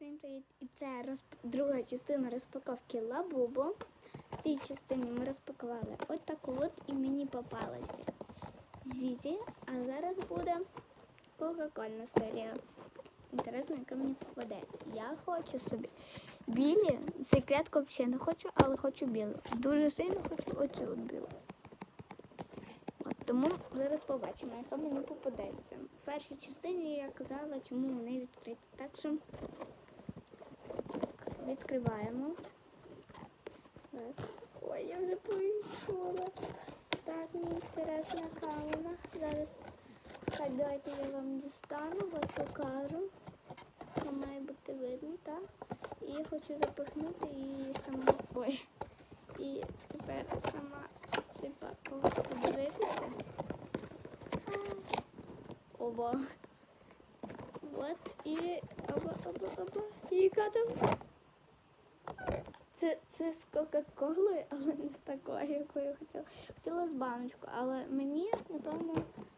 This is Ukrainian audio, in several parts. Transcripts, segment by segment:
Всім! І це розп... друга частина розпаковки Лабубо. В цій частині ми розпакували ось таку от і мені попалася Зізі, а зараз буде Кока-Кольна серія. Інтересно, яка мені попадеться. Я хочу собі білі, секретку взагалі не хочу, але хочу білу. Дуже сильно хочу оцю от білу. От тому зараз побачимо, яка мені попадеться. В першій частині я казала, чому вони відкриті. Так що відкриваємо. Ой, я вже пройшла. Так, мені інтересна камера. Зараз так, давайте я вам дістану, от покажу. Що має бути видно, так? І я хочу запихнути і сама. Ой. І тепер сама ципа подивитися. Оба. От і оба, оба, оба. І яка там? Це, це з Кока-Колою, але не з такою, якою хотіла. Хотіла з баночку, але мені, напевно,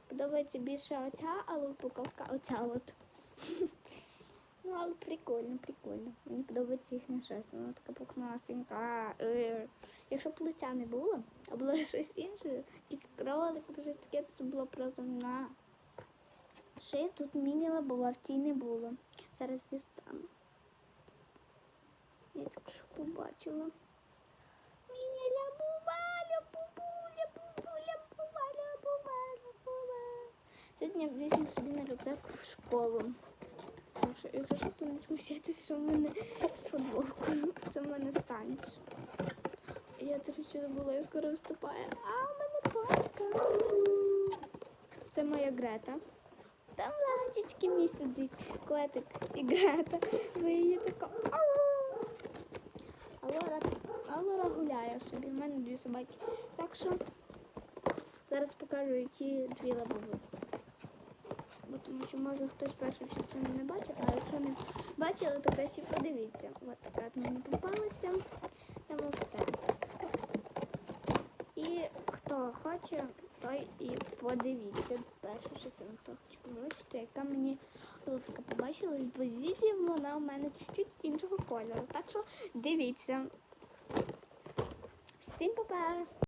подобається більше оця, але упаковка оця от. Ну, але прикольно, прикольно. Мені подобається їхня шерсть, вона така пухнастенька. Е, Якщо б лиця не було, а було щось інше, якийсь кролик, або щось таке, то це було просто на шиї. Тут міні-лабова, в цій не було. Зараз дістану. Я тільки що побачила. Міні лябува, лябубу, лябубу, лябува, лябува, лябува. Сьогодні візьму собі на рюкзак в школу. Так що, якщо що, то не смущайтесь, що в мене з футболкою, то в мене станеш. Я, до речі, забула, я скоро виступаю. А, в мене паска. Це моя Грета. Там лагодічки мій сидить, котик і Грета. Ви її така. Лора, а Лора гуляє собі. У мене дві собаки. Так що зараз покажу, які дві лабуби. Бо тому що може хтось першу частину не бачив, а якщо не бачили, то краще подивіться. От така от мені попалася. Там все. І хто хоче, той і подивіться першу хоче побачити, яка мені лодка побачила і позиція вона у мене чуть-чуть іншого кольору. Так що дивіться. Всім па-па!